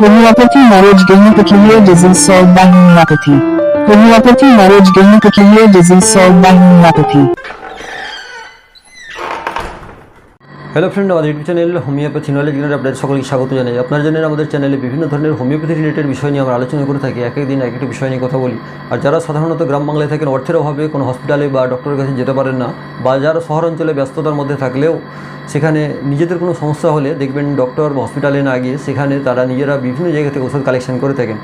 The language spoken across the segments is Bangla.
Homeopathy marriage gaining peculiar disease solved by homeopathy. Homeopathy marriage gaining peculiar disease solved by homeopathy. Hello friend আমাদের YouTube channel homeopathy knowledge gainer আপনাদের সকলকে স্বাগত জানাই। আপনারা জানেন আমাদের চ্যানেলে বিভিন্ন ধরনের হোমিওপ্যাথি রিলেটেড বিষয় নিয়ে আমরা আলোচনা করে থাকি, এক এক দিন এক একটি বিষয় নিয়ে কথা বলি। আর যারা সাধারণত গ্রাম বাংলায় থাকেন, অর্থের অভাবে কোনো হসপিটালে বা ডক্টরের কাছে যেতে পারেন না, বা যারা শহর অঞ্চলে ব্যস্ততার মধ্যে থাকলেও সেখানে নিজেদের কোনো সমস্যা হলে দেখবেন ডক্টর বা হসপিটালে না গিয়ে সেখানে তারা নিজেরা বিভিন্ন জায়গা থেকে ওষুধ কালেকশন করে থাকেন।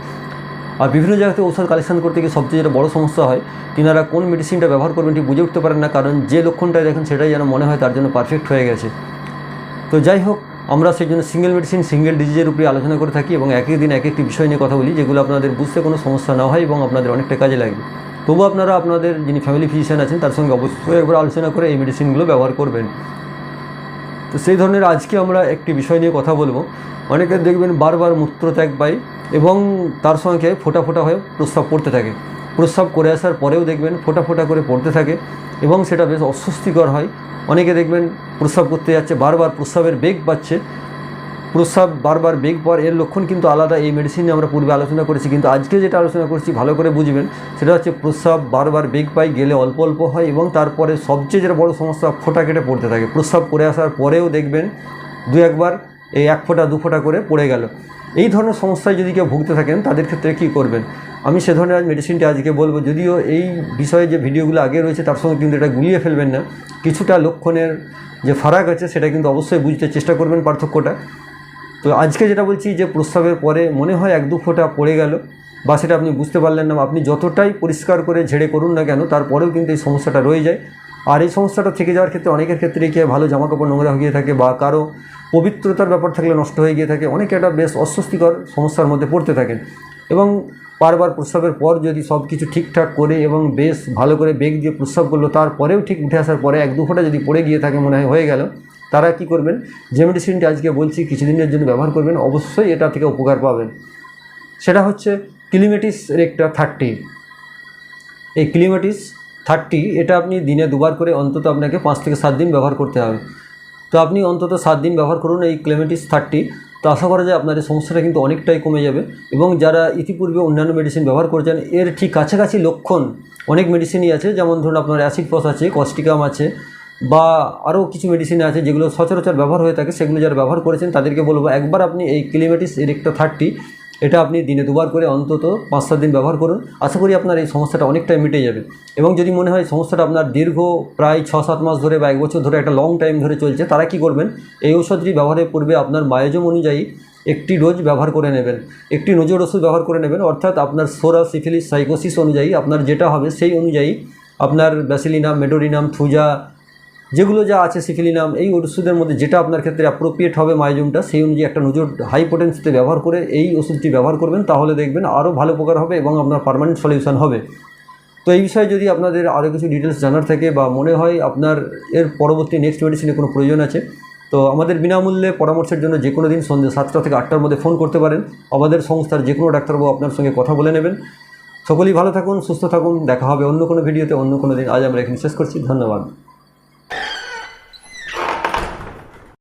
আর বিভিন্ন জায়গা থেকে ঔষধ কালেকশন করতে গিয়ে সবচেয়ে যেটা বড় সমস্যা হয়, তিনারা কোন মেডিসিনটা ব্যবহার করবেন ঠিক বুঝে উঠতে পারেন না, কারণ যে লক্ষণটাই দেখেন সেটাই যেন মনে হয় তার জন্য পারফেক্ট হয়ে গেছে। তো যাই হোক, আমরা সেই জন্য সিঙ্গেল মেডিসিন সিঙ্গেল ডিজিজের উপরে আলোচনা করে থাকি এবং একই দিন এক একটি বিষয় নিয়ে কথা বলি, যেগুলো আপনাদের বুঝতে কোনো সমস্যা না হয় এবং আপনাদের অনেকটা কাজে লাগবে। তবু আপনারা আপনাদের যিনি ফ্যামিলি ফিজিশিয়ান আছেন, তার সঙ্গে অবশ্যই একবার আলোচনা করে এই মেডিসিনগুলো ব্যবহার করবেন। তো সেই ধরনের আজকে আমরা একটি বিষয় নিয়ে কথা বলব। অনেকে দেখবেন বারবার মূত্রত্যাগ পায় এবং তার সঙ্গে ফোটা ফোটা হয়ে প্রস্রাব পড়তে থাকে। প্রস্রাব করে আসার পরেও দেখবেন ফোটা ফোটা করে পড়তে থাকে এবং সেটা বেশ অস্বস্তিকর হয়। অনেকে দেখবেন প্রস্রাব করতে যাচ্ছে, বারবার প্রস্রাবের বেগ পাচ্ছে প্রস্রাব বারবার বেগ পাওয়ার এর লক্ষণ কিন্তু আলাদা, এই মেডিসিন নিয়ে আমরা পূর্বে আলোচনা করেছি। কিন্তু আজকে যেটা আলোচনা করছি, ভালো করে বুঝবেন, সেটা হচ্ছে প্রস্রাব বারবার বেগ পাই গেলে অল্প অল্প হয় এবং তারপরে সবচেয়ে যেটা বড় সমস্যা, ফোঁটা কেটে পড়তে থাকে। প্রস্রাব করে আসার পরেও দেখবেন, দু একবার এই এক ফোঁটা, দু ফোঁটা করে পড়ে গেল। এই ধরনের সমস্যায় যদি কেউ ভুগতে থাকেন, তাদের ক্ষেত্রে কী করবেন? আমি সে ধরনের মেডিসিনটি আজকে বলব। যদিও এই বিষয়ে যে ভিডিওগুলো আগে রয়েছে, তার সঙ্গে কিন্তু এটা গুলিয়ে ফেলবেন না। কিছুটা লক্ষণের যে ফারাক আছে, সেটা কিন্তু অবশ্যই বুঝতে চেষ্টা করবেন পার্থক্যটা। তো আজকে যেটা বলছি, যে প্রস্রাবের পরে মনে হয় এক দু ফোঁটা পড়ে গেল, বা সেটা আপনি বুঝতে পারলেন না, আপনি যতটাই পরিষ্কার করে ঝেড়ে করুন না কেন, তারপরেও কিন্তু এই সমস্যাটা রয়ে যায়। আর এই সমস্যাটা থেকে যাওয়ার ক্ষেত্রে অনেকের ক্ষেত্রে কি ভালো জামাকাপড় নোংরা হয়ে গিয়ে থাকে বা কারও পবিত্রতার ব্যাপার থাকলে নষ্ট হয়ে গিয়ে থাকে, অনেকে একটা বেশ অস্বস্তিকর সমস্যার মধ্যে পড়তে থাকেন। এবং বারবার প্রস্রাবের পর যদি সব কিছু ঠিকঠাক করে এবং বেশ ভালো করে বেগ দিয়ে প্রস্রাব করল, তারপরেও ঠিক উঠে আসার পরে এক দু ফোঁটা যদি পড়ে গিয়ে থাকে মনে হয়, হয়ে গেল, তারা কি করবেন? যে মেডিসিনটি আজকে বলছি, কিছুদিনের জন্য ব্যবহার করবেন, অবশ্যই এটা থেকে উপকার পাবেন। সেটা হচ্ছে ক্লিমেটিস রেক্টা থার্টি এই ক্লিমেটিস থার্টি, এটা আপনি দিনে দুবার করে অন্তত আপনাকে পাঁচ থেকে সাত দিন ব্যবহার করতে হবে। তো আপনি অন্তত সাত দিন ব্যবহার করুন এই ক্লেমেটিস থার্টি। তো আশা করা যায় আপনার এই সমস্যাটা কিন্তু অনেকটাই কমে যাবে এবং যারা ইতিপূর্বে অন্যান্য মেডিসিন ব্যবহার করেছেন, এর ঠিক কাছাকাছি লক্ষণ অনেক মেডিসিনই আছে। যেমন ধরুন আপনার অ্যাসিড ফস আছে কস্টিকাম আছে বা আরও কিছু মেডিসিন আছে যেগুলো সচরাচর ব্যবহার হয়ে থাকে, সেগুলো যারা ব্যবহার করেছেন তাদেরকে বলব একবার আপনি এই ক্লিমেটিস এরেক্টা থার্টি এটা আপনি দিনে দুবার করে অন্তত পাঁচ সাত দিন ব্যবহার করুন। আশা করি আপনার এই সমস্যাটা অনেকটাই মিটে যাবে। এবং যদি মনে হয় সমস্যাটা আপনার দীর্ঘ প্রায় ছ সাত মাস ধরে বা এক বছর ধরে একটা লং টাইম ধরে চলছে, তারা কি করবেন? এই ওষুধটি ব্যবহারের পূর্বে আপনার বায়োজম অনুযায়ী একটি ডোজ ব্যবহার করে নেবেন। একটি নজর ওষুধ ব্যবহার করে নেবেন, অর্থাৎ আপনার সোরা সিফিলিস সাইকোসিস অনুযায়ী আপনার যেটা হবে সেই অনুযায়ী আপনার ব্যাসিলিনাম মেডোরিনাম, থুজা যেগুলো যা আছে সিফিলিনাম এই ওষুধের মধ্যে যেটা আপনার ক্ষেত্রে অ্যাপ্রোপ্রিয়েট হবে মাইজুমটা সেই অনুযায়ী একটা নজর হাই পোটেন্সিতে ব্যবহার করে এই ওষুধটি ব্যবহার করবেন, তাহলে দেখবেন আরও ভালো উপকার হবে এবং আপনার পার্মানেন্ট সলিউশন হবে। তো এই বিষয়ে যদি আপনাদের আরও কিছু ডিটেলস জানার থাকে বা মনে হয় আপনার এর পরবর্তী নেক্সট মেডিসিনে কোনো প্রয়োজন আছে, তো আমাদের বিনামূল্যে পরামর্শের জন্য যে কোনো দিন সন্ধ্যে সাতটা থেকে আটটার মধ্যে ফোন করতে পারেন। আমাদের সংস্থার যে কোনো ডাক্তারবাবু আপনার সঙ্গে কথা বলে নেবেন। সকলেই ভালো থাকুন, সুস্থ থাকুন, দেখা হবে অন্য কোনো ভিডিওতে অন্য কোনো দিন। আজ আমরা এখানে শেষ করছি, ধন্যবাদ।